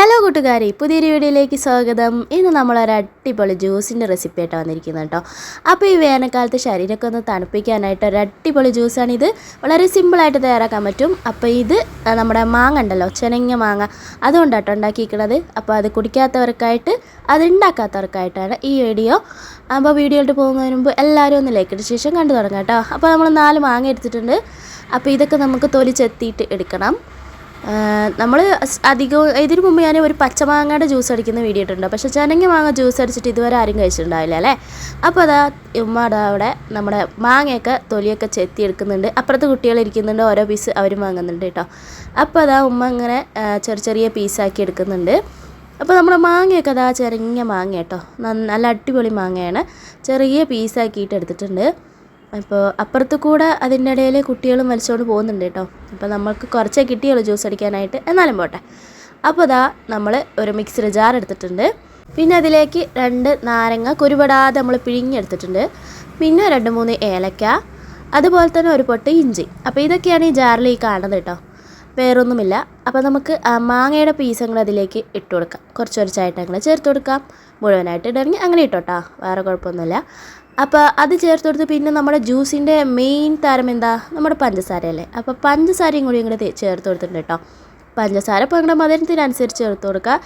Hello കൂട്ടുകാരി പുതിയൊരു വീഡിയോയിലേക്ക് സ്വാഗതം. ഇന്ന് നമ്മളൊരു അടിപൊളി ജ്യൂസിന്റെ റെസിപ്പി ആയിട്ട് വന്നിരിക്കുന്നത് കേട്ടോ. അപ്പോൾ ഈ വേനൽക്കാലത്ത് ശരീരമൊക്കെ ഒന്ന് തണുപ്പിക്കാനായിട്ട് ഒരു അടിപൊളി ജ്യൂസാണ് ഇത് വളരെ സിമ്പിളായിട്ട് തയ്യാറാക്കാൻ പറ്റും. അപ്പോൾ ഇത് നമ്മുടെ മാങ്ങ ഉണ്ടല്ലോ ചെനങ്ങ മാങ്ങ. അതുകൊണ്ടാട്ടോ ഉണ്ടാക്കിയിരിക്കുന്നത് അപ്പോൾ അത് കുടിക്കാത്തവർക്കായിട്ട് അത് ഉണ്ടാക്കാത്തവർക്കായിട്ടാണ് ഈ വീഡിയോ. അപ്പോൾ വീഡിയോയിട്ട് പോകുന്നതിന് മുമ്പ് എല്ലാവരും ഒന്ന് ലൈക്ക് ഇട്ട ശേഷം കണ്ടു തുടങ്ങാം കേട്ടോ. അപ്പോൾ നമ്മൾ നാല് മാങ്ങ എടുത്തിട്ടുണ്ട്. അപ്പോൾ ഇതൊക്കെ നമുക്ക് തൊലിച്ചെത്തിയിട്ട് എടുക്കണം. നമ്മൾ അധികം ഇതിനു മുമ്പ് ഞാൻ ഒരു പച്ചമാങ്ങയുടെ ജ്യൂസ് അടിക്കുന്ന വീഡിയോ ഇട്ടിട്ടുണ്ട്. പക്ഷേ ചനങ്ങ മാങ്ങ ജ്യൂസ് അടിച്ചിട്ട് ഇതുവരെ ആരും കഴിച്ചിട്ടുണ്ടാവില്ല അല്ലേ? അപ്പോൾ അതാ ഉമ്മാട അവിടെ നമ്മുടെ മാങ്ങയൊക്കെ തൊലിയൊക്കെ ചെത്തി എടുക്കുന്നുണ്ട് അപ്പുറത്ത് കുട്ടികൾ ഇരിക്കുന്നുണ്ട് ഓരോ പീസ് അവർ വാങ്ങുന്നുണ്ട് കേട്ടോ. അപ്പോൾ അതാ ഉമ്മ ഇങ്ങനെ ചെറിയ ചെറിയ പീസാക്കി എടുക്കുന്നുണ്ട്. അപ്പോൾ നമ്മുടെ മാങ്ങയൊക്കെ അതാ ചെറിയ മാങ്ങ കേട്ടോ. നല്ല അടിപൊളി മാങ്ങയാണ്. ചെറിയ പീസാക്കിയിട്ട് എടുത്തിട്ടുണ്ട്. അപ്പോൾ അപ്പുറത്ത് കൂടെ അതിന്റെ ഇടയിൽ കുട്ടികളും വലിച്ചുകൊണ്ട് പോകുന്നുണ്ട് കേട്ടോ. അപ്പോൾ നമ്മൾക്ക് കുറച്ചേ കിട്ടിയുള്ളൂ ജ്യൂസ് അടിക്കാനായിട്ട്. എന്നാലും പോട്ടെ. അപ്പോൾ ഇതാ നമ്മൾ ഒരു മിക്സർ ജാർ എടുത്തിട്ടുണ്ട്. പിന്നെ അതിലേക്ക് രണ്ട് നാരങ്ങ കുരുപടാതെ നമ്മൾ പിഴിഞ്ഞെടുത്തിട്ടുണ്ട്. പിന്നെ രണ്ട് മൂന്ന് ഏലക്ക. അതുപോലെ തന്നെ ഒരു പൊട്ട് ഇഞ്ചി. അപ്പോൾ ഇതൊക്കെയാണ് ഈ ജാറിൽ ഈ കാണുന്നത് കേട്ടോ. വേറൊന്നുമില്ല. അപ്പോൾ നമുക്ക് മാങ്ങയുടെ പീസ് അതിലേക്ക് ഇട്ട് കൊടുക്കാം. കുറച്ച് കുറച്ചായിട്ട് അങ്ങനെ ചേർത്ത് കൊടുക്കാം. മുഴുവനായിട്ട് ഇടണമെങ്കിൽ അങ്ങനെ ഇട്ടോട്ടാ വേറെ കുഴപ്പമൊന്നുമില്ല. അപ്പോൾ അത് ചേർത്ത് കൊടുത്ത് പിന്നെ നമ്മുടെ ജ്യൂസിന്റെ മെയിൻ താരം എന്താ? നമ്മുടെ പഞ്ചസാരയല്ലേ? അപ്പോൾ പഞ്ചസാരയും കൂടി ഇങ്ങോട്ട് ചേർത്ത് കൊടുത്തിട്ടുണ്ട് കേട്ടോ. പഞ്ചസാര ഇപ്പോൾ നിങ്ങളുടെ മധുരത്തിനനുസരിച്ച് ചേർത്ത് കൊടുക്കുക.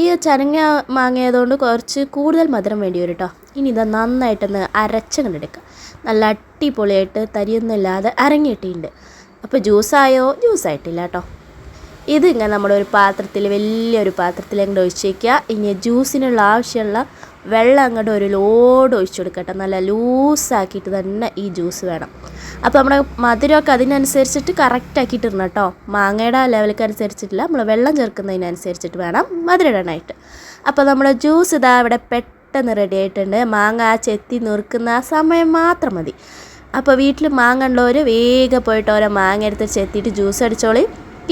ഈ ചനങ്ങ മാങ്ങയതുകൊണ്ട് കുറച്ച് കൂടുതൽ മധുരം വേണ്ടി വരും കേട്ടോ. ഇനി ഇത് നന്നായിട്ടൊന്ന് അരച്ചങ്ങോട്ട് എടുക്കുക. നല്ല അടിപൊളിയായിട്ട് തരിയൊന്നുമില്ലാതെ അരങ്ങിയിട്ടുണ്ട് അപ്പോൾ ജ്യൂസായോ? ജ്യൂസായിട്ടില്ല കേട്ടോ ഇത് ഇങ്ങനെ നമ്മുടെ ഒരു പാത്രത്തിൽ വലിയൊരു പാത്രത്തിൽ അങ്ങോട്ട് ഒഴിച്ച് വയ്ക്കുക ഇനി ജ്യൂസിനുള്ള ആവശ്യമുള്ള വെള്ളം അങ്ങോട്ട് ഒരു ലോഡ് ഒഴിച്ചു കൊടുക്കട്ടെ നല്ല ലൂസാക്കിയിട്ട് തന്നെ ഈ ജ്യൂസ് വേണം. അപ്പോൾ നമ്മുടെ മധുരമൊക്കെ അതിനനുസരിച്ചിട്ട് കറക്റ്റാക്കിയിട്ട് ഇടണം കേട്ടോ മാങ്ങയുടെ ലെവലൊക്കെ അനുസരിച്ചിട്ടില്ല. നമ്മൾ വെള്ളം ചേർക്കുന്നതിനനുസരിച്ചിട്ട് വേണം മധുരം ഇടാനായിട്ട് അപ്പോൾ നമ്മുടെ ജ്യൂസ് ഇതാ ഇവിടെ പെട്ടെന്ന് റെഡി ആയിട്ടുണ്ട്. മാങ്ങ ചെത്തി നുറുക്കുന്ന സമയം മാത്രം മതി. അപ്പോൾ വീട്ടിൽ മാങ്ങ ഉള്ളവർ വേഗം പോയിട്ട് ഓരോ മാങ്ങ എടുത്ത് ചെത്തിയിട്ട് ജ്യൂസ് അടിച്ചോളി.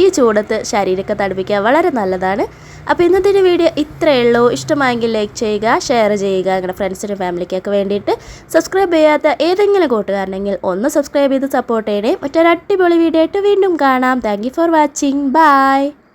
ഈ ചൂടത്ത് ശരീരമൊക്കെ തണുപ്പിക്കുക വളരെ നല്ലതാണ്. അപ്പോൾ ഇന്നത്തെ ഒരു വീഡിയോ ഇത്രയേ ഉള്ളൂ. ഇഷ്ടമായെങ്കിൽ ലൈക്ക് ചെയ്യുക ഷെയർ ചെയ്യുക നിങ്ങളുടെ ഫ്രണ്ട്സിനും ഫാമിലിക്കൊക്കെ വേണ്ടിയിട്ട് സബ്സ്ക്രൈബ് ചെയ്യാത്ത ഏതെങ്കിലും കൂട്ടുകാരനെങ്കിൽ ഒന്ന് സബ്സ്ക്രൈബ് ചെയ്ത് സപ്പോർട്ട് ചെയ്യണേ. മറ്റൊരു അടിപൊളി വീഡിയോ ആയിട്ട് വീണ്ടും കാണാം. Thank for watching bye